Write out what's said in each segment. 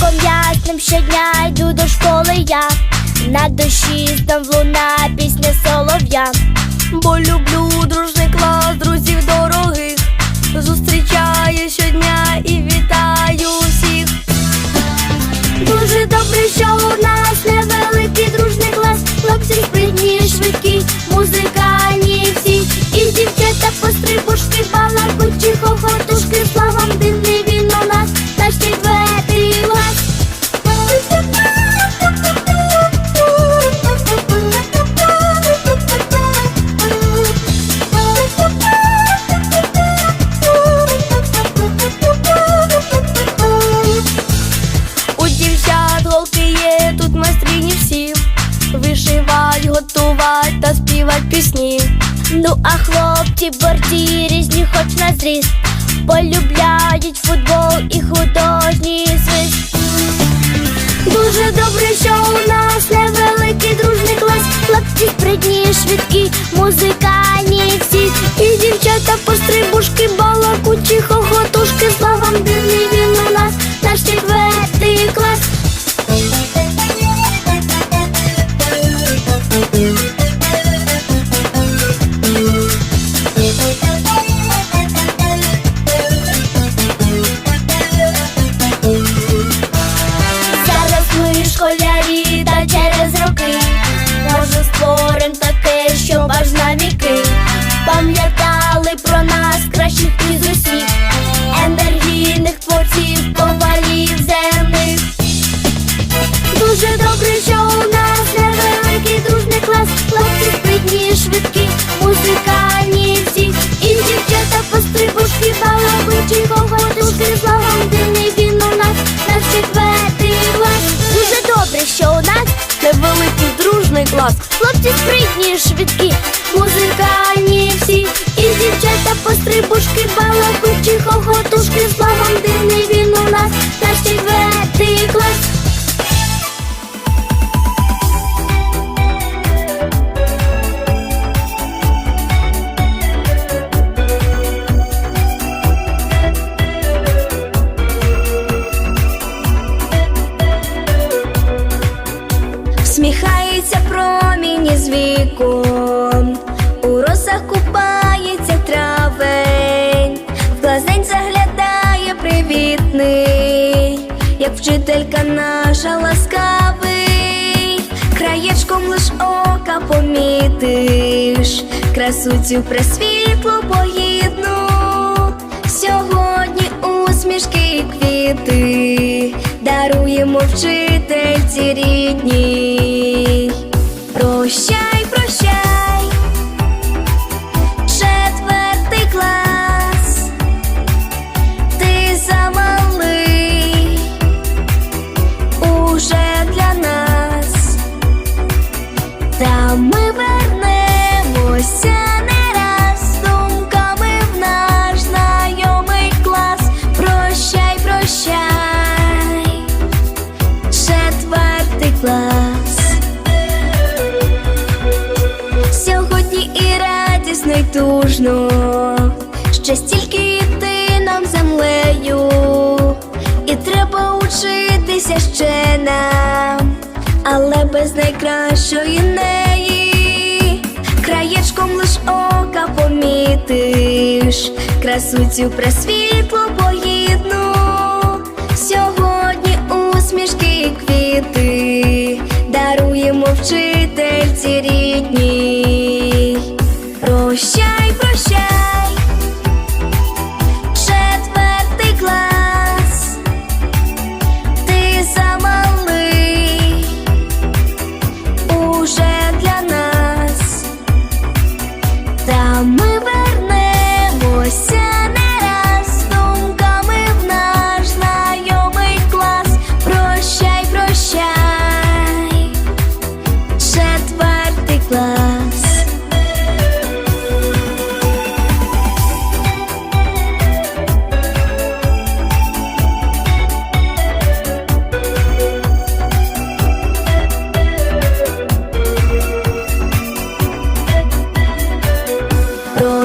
Ранком ясним щодня йду до школи я. На душі знов луна пісня солов'я. Бо люблю дружний клас, друзів дорогих. Зустрічаю щодня і вітаю всіх. Дуже добре, що у нас невеликий дружний клас. Хлопці спритні, швидкі, музикальні всі. І дівчата пострибушки, балакучі, хохотушки, Вишивать, готувать та співать пісні. Ну а хлопці борці різні, хоч на зріст. Полюбляють футбол і художній свист. Дуже добре, що у нас невеликий дружний клас. Хлопці спритні, швидкі, музикальні всі. І дівчата пострибушки, балакучі, швидкі, музикальні всі І дівчата пострибушки, балакучі, хохотушки Славам дивний він у нас, наш четвертий клас Дуже добре, що у нас Невеликий дружний клас. Хлопці спритні, швидкі, вікон, у росах купається травень, в глазень заглядає привітний, як вчителька наша ласкавий, краєчком лиш ока помітиш, красу цю пресвітлу погідну, сьогодні усмішки і квіти даруємо вчительці рідній. Радісно, й тужно, ще стільки йти нам землею, і треба учитися ще нам, але без найкращої неї, краєчком лиш ока помітиш, красу цю просвітло бої.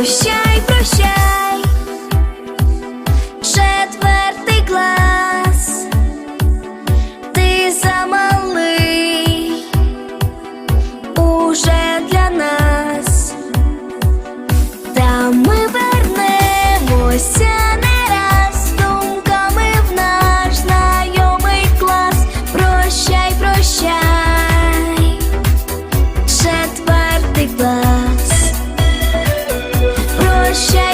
все shine.